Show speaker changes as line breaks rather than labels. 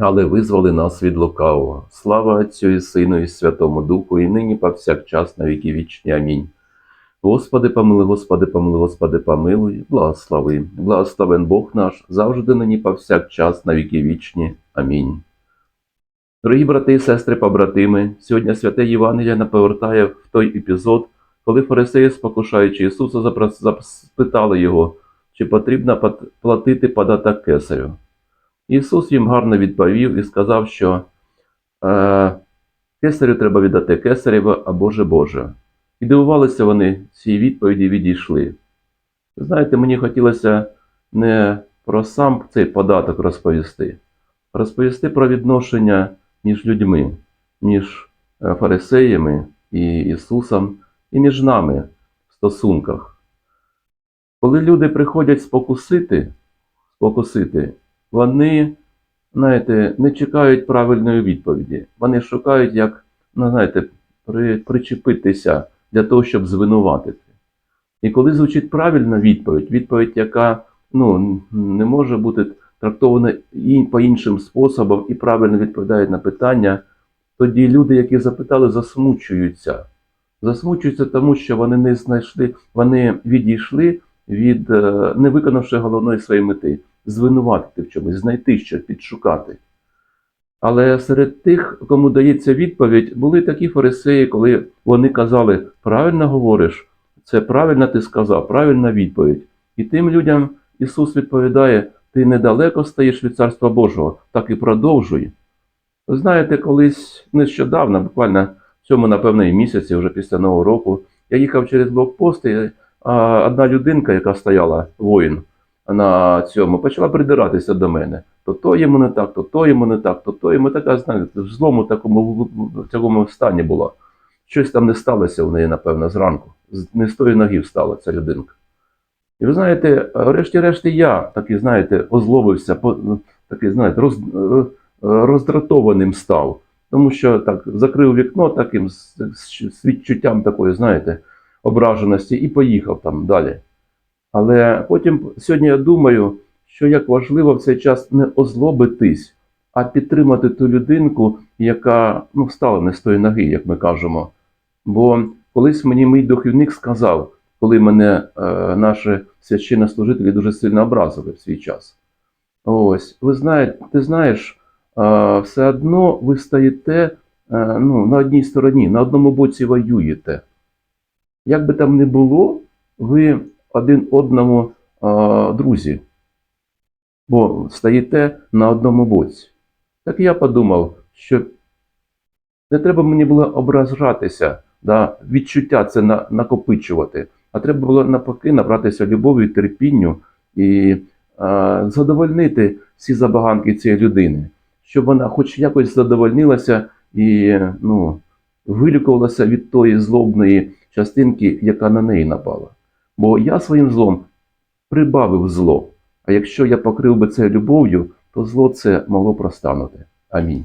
але визволи нас від лукавого. Слава Отцю і Сину, і Святому Духу, і нині повсякчас на віки вічні. Амінь. Господи, помилуй, Господи, помилуй, Господи, помилуй, благослови. Благословен Бог наш, завжди нині повсякчас на віки вічні. Амінь. Дорогі брати і сестри, побратими, сьогодні святе Євангеліє повертає в той епізод, коли фарисеї, спокушаючи Ісуса, запитали його, чи потрібно платити податок кесарю. Ісус їм гарно відповів і сказав, що е, кесарю треба віддати кесарєве, а Боже Боже. І дивувалися вони цій відповіді відійшли. Знаєте, мені хотілося не про сам цей податок розповісти, а розповісти про відношення між людьми, між е, фарисеями і Ісусом, і між нами в стосунках. Коли люди приходять спокусити, спокусити, вони, знаєте, не чекають правильної відповіді. Вони шукають, як, ну, знаєте, при, причепитися для того, щоб звинуватити. І коли звучить правильна відповідь, відповідь, яка ну, не може бути трактована і по іншим способам і правильно відповідає на питання, тоді люди, які запитали, засмучуються. Засмучуються тому, що вони не знайшли, вони відійшли від е, не виконавши головної своєї мети звинуватити в чомусь, знайти що, підшукати. Але серед тих, кому дається відповідь, були такі фарисеї, коли вони казали, правильно говориш, це правильно ти сказав, правильна відповідь. І тим людям Ісус відповідає: ти недалеко стоїш від Царства Божого, так і продовжуй. Знаєте, колись нещодавно, буквально в цьому, напевно, і місяці, вже після Нового року, я їхав через блокпости, а одна людинка, яка стояла, воїн, на цьому, почала придиратися до мене. То то йому не так, то то йому не так, то то йому така, знаєте, в злому такому в- в- в такому стані була. Щось там не сталося у неї, напевно, зранку. Не з тої ноги встала ця людинка. І ви знаєте, врешті-решт і я такий, знаєте, озлобився, по- такий, знаєте, роз, роздратованим став. Тому що так закрив вікно таким з, з, з відчуттям такої, знаєте, ображеності і поїхав там далі. Але потім сьогодні я думаю, що як важливо в цей час не озлобитись, а підтримати ту людинку, яка ну, встала не з тої ноги, як ми кажемо. Бо колись мені мій духовник сказав, коли мене е, наші священнослужителі дуже сильно образили в свій час. Ось, ви знаєте, ти знаєш, е, все одно ви стоїте е, ну, на одній стороні, на одному боці воюєте. Як би там не було, ви один одному е, друзі, бо стоїте на одному боці. Так я подумав, що не треба мені було ображатися, да, відчуття це на, накопичувати, а треба було навпаки набратися любов'ю, терпінню і е, задовольнити всі забаганки цієї людини, щоб вона хоч якось задовольнилася і ну, вилікувалася від тої злобної частинки, яка на неї напала. Бо я своїм злом прибавив зло. А якщо я покрив би це любов'ю, то зло це могло простанути. Амінь.